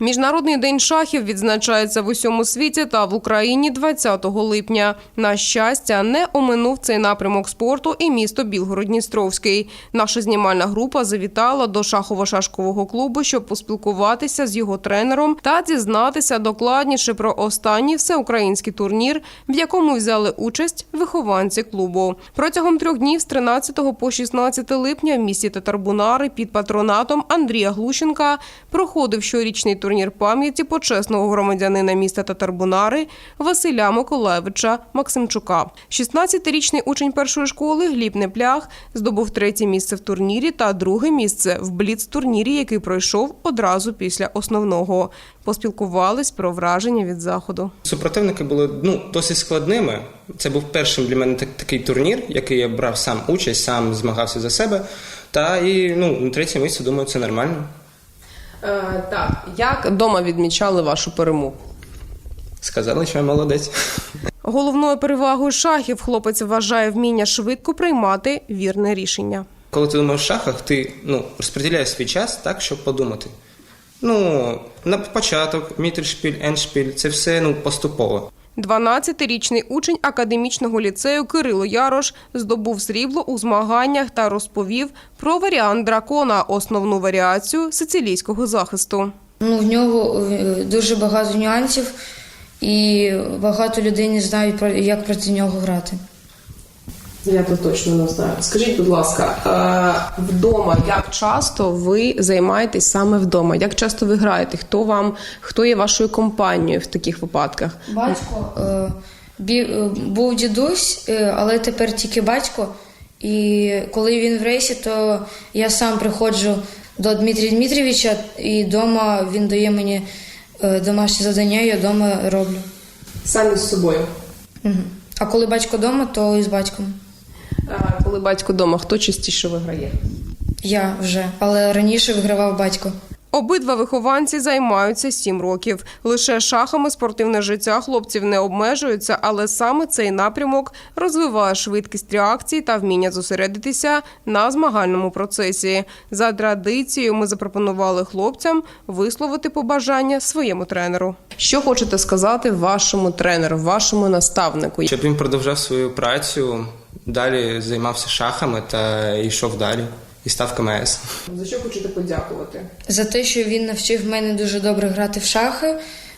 Міжнародний день шахів відзначається в усьому світі та в Україні 20 липня. На щастя, не оминув цей напрямок спорту і місто Білгород-Дністровський. Наша знімальна група завітала до шахово-шашкового клубу, щоб поспілкуватися з його тренером та дізнатися докладніше про останній всеукраїнський турнір, в якому взяли участь вихованці клубу. Протягом трьох днів з 13 по 16 липня в місті Татарбунари під патронатом Андрія Глущенка проходив щорічний турнір пам'яті почесного громадянина міста Татарбунари Василя Миколаєвича Максимчука. 16-річний учень першої школи Гліб Неплях здобув третє місце в турнірі та друге місце в бліц-турнірі, який пройшов одразу після основного. Поспілкувались про враження від заходу. Супротивники були ну, досить складними. Це був першим для мене так- такий турнір, який я брав сам участь, сам змагався за себе. Та і ну, на третє місце, думаю, це нормально. Е, так, як вдома відмічали вашу перемогу? Сказали, що я молодець. Головною перевагою шахів хлопець вважає вміння швидко приймати вірне рішення. Коли ти думаєш в шахах, ти ну, розподіляєш свій час так, щоб подумати. Ну, на початок, мітершпіль, еншпіль, це все ну, поступово. 12-річний учень академічного ліцею Кирило Ярош здобув срібло у змаганнях та розповів про варіант дракона, основну варіацію сицилійського захисту. Ну, в нього е, дуже багато нюансів, і багато людей не знають як проти нього грати. Я то точно не знаю. Скажіть, будь ласка, е, вдома як часто ви займаєтесь саме вдома? Як часто ви граєте? Хто вам хто є вашою компанією в таких випадках? Батько е, е, був дідусь, але тепер тільки батько. І коли він в рейсі, то я сам приходжу до Дмитрія Дмитрійовича, і вдома він дає мені домашні завдання, я вдома роблю. Самі з собою. А коли батько вдома, то і з батьком. Коли батько вдома, хто частіше виграє? Я вже, але раніше вигравав батько. Обидва вихованці займаються сім років. Лише шахами спортивне життя хлопців не обмежується, але саме цей напрямок розвиває швидкість реакції та вміння зосередитися на змагальному процесі. За традицією ми запропонували хлопцям висловити побажання своєму тренеру. Що хочете сказати вашому тренеру, вашому наставнику? Щоб він продовжав свою працю, далі займався шахами та йшов далі і став КМС. За що хочете подякувати? За те, що він навчив мене дуже добре грати в шахи,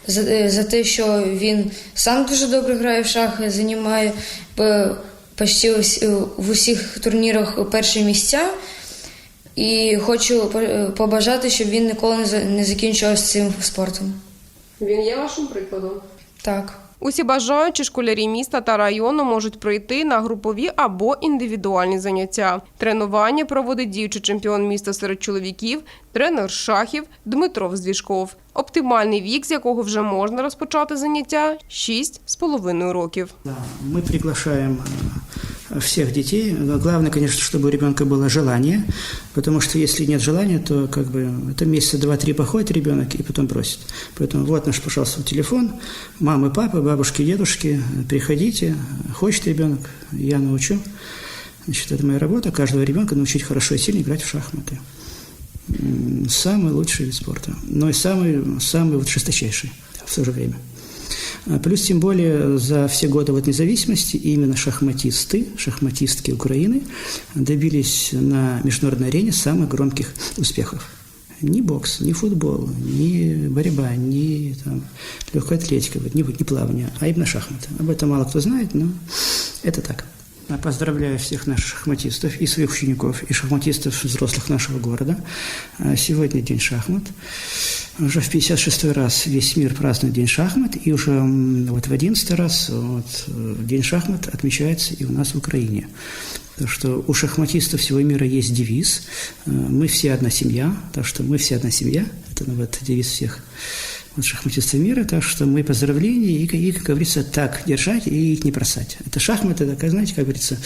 за, е, за те, що він сам дуже добре грає в шахи, займає е, почти е, в усіх турнірах перші місця. І хочу по- побажати, щоб він ніколи не за- не закінчував з цим спортом. Він є вашим прикладом. Так. Усі бажаючі школярі міста та району можуть прийти на групові або індивідуальні заняття. Тренування проводить діючий чемпіон міста серед чоловіків, тренер шахів Дмитро Звішков. Оптимальний вік, з якого вже можна розпочати заняття 6,5 років. Ми приглашаємо э, всех детей. Но Главное, конечно, чтобы у ребенка было желание, потому что если нет желания, то как бы это месяца два-три походит ребенок и потом бросит. Поэтому вот наш, пожалуйста, телефон. Мамы, папы, бабушки, дедушки, приходите. Хочет ребенок, я научу. Значит, это моя работа, каждого ребенка научить хорошо и сильно играть в шахматы. Самый лучший вид спорта, но и самый, самый вот жесточайший в то же время. А Плюс, тем более, за все годы вот независимости именно шахматисты, шахматистки Украины добились на международной арене самых громких успехов. Ни бокс, ни футбол, ни борьба, ни там, легкая атлетика, вот, ни, ни плавание, а именно шахматы. Об этом мало кто знает, но это так. Поздравляю всех наших шахматистов и своих учеников, и шахматистов взрослых нашего города. А Сегодня день шахмат. Уже в 56-й раз весь мир празднует День шахмат, и уже вот в 11 раз вот, э, День шахмат отмечается и у нас в Украине. Потому что у шахматистов всего мира есть девиз э, «Мы все одна семья», так что мы все одна семья, это ну, вот, девиз всех вот, шахматистов мира, так что мы поздравления и, и, как говорится, так держать и их не бросать. Это шахматы, так, знаете, как говорится,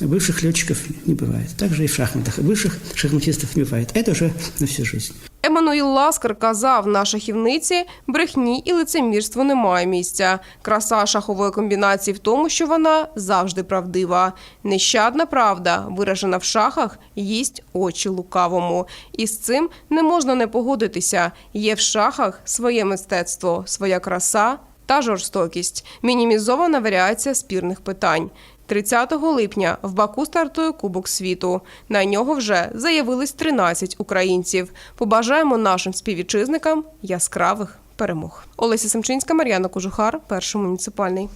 бывших летчиков не бывает. Также и в шахматах. Бывших шахматистов не бывает. Это уже на всю жизнь. Еммануїл Ласкар казав, на шахівниці брехні і лицемірству немає місця. Краса шахової комбінації в тому, що вона завжди правдива. Нещадна правда, виражена в шахах, їсть очі лукавому. І з цим не можна не погодитися. Є в шахах своє мистецтво, своя краса та жорстокість, мінімізована варіація спірних питань. 30 липня в Баку стартує Кубок світу. На нього вже заявились 13 українців. Побажаємо нашим співвітчизникам яскравих перемог. Олеся Семчинська, Мар'яна Кожухар, перший муніципальний.